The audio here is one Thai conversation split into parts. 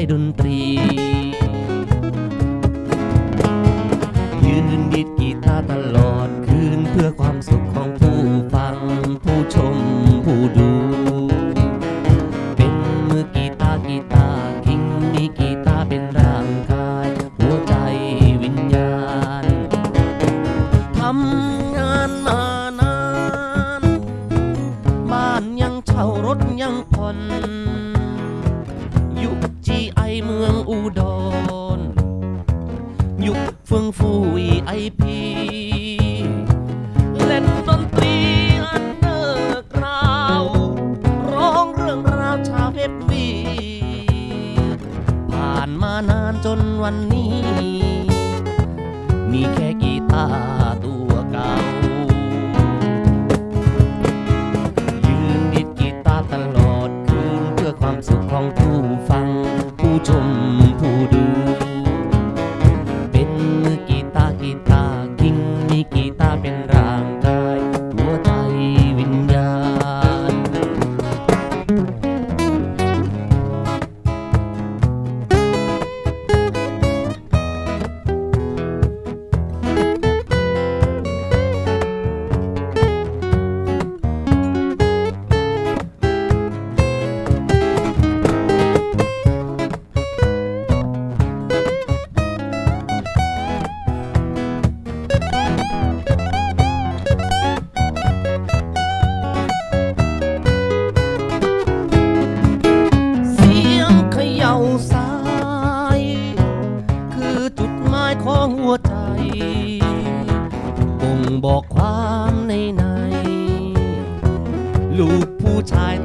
ายดนตรี ยืนดีดกีตาร์ตลอดคืนเพื่อความสุขของผู้ฟัง ผู้ชมผู้ดู เป็นมือกีตาร์กีตาร์ทิ้งมีกีตาร์เป็นร่างกาย หัวใจวิญญาณทำ IP.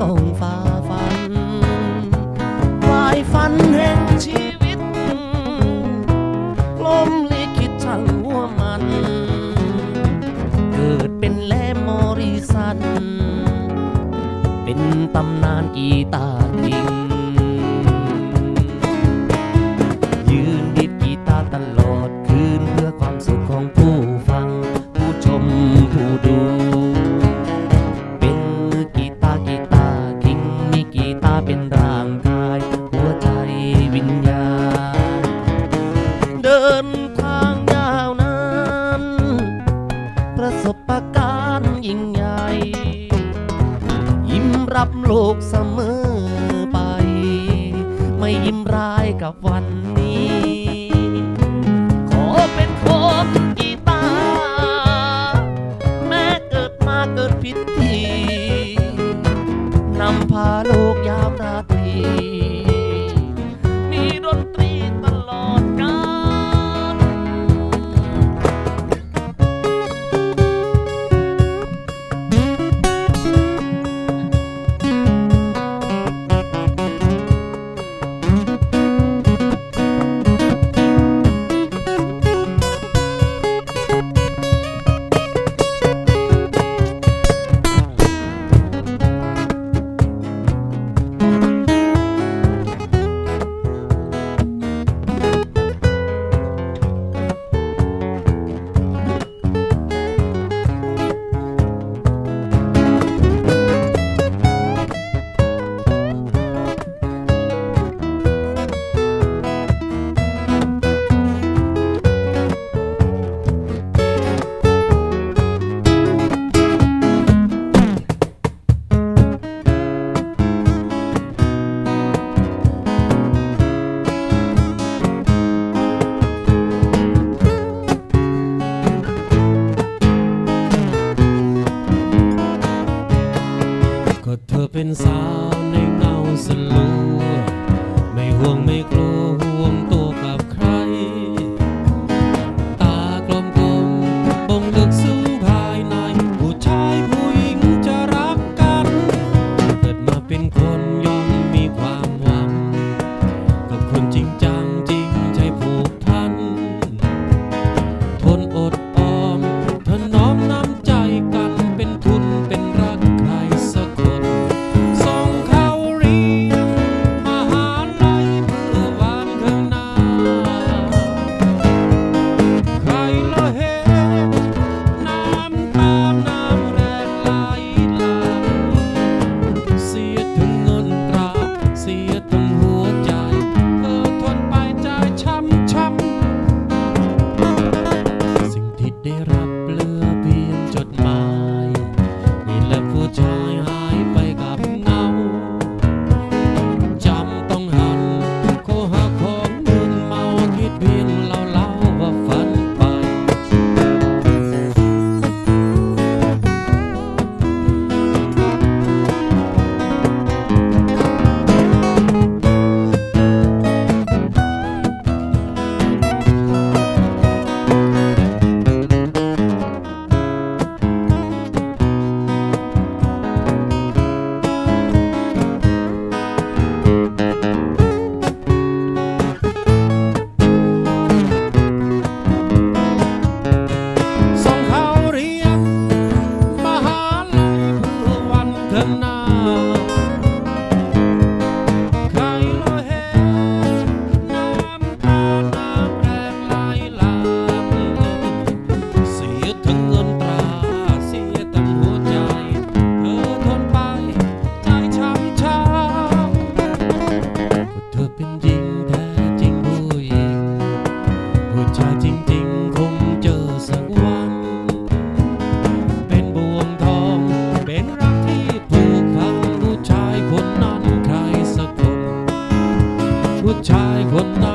ต้องฝ่าฟันฝ่ายฟันแห่งชีวิตลมลิขิตทางหัวมัน เกิดเป็นแลมอริสัน เป็นตำนานกีตาร์ทิ้ง รับลกเสมอไป ไม่ยิ้มร้ายกับวันนี้ ขอเป็นคนกีตาแม่เกิดมาเกิดผิดทีนำพาลกยาวราตรีมีดนตรี inside. ชายคนนั้น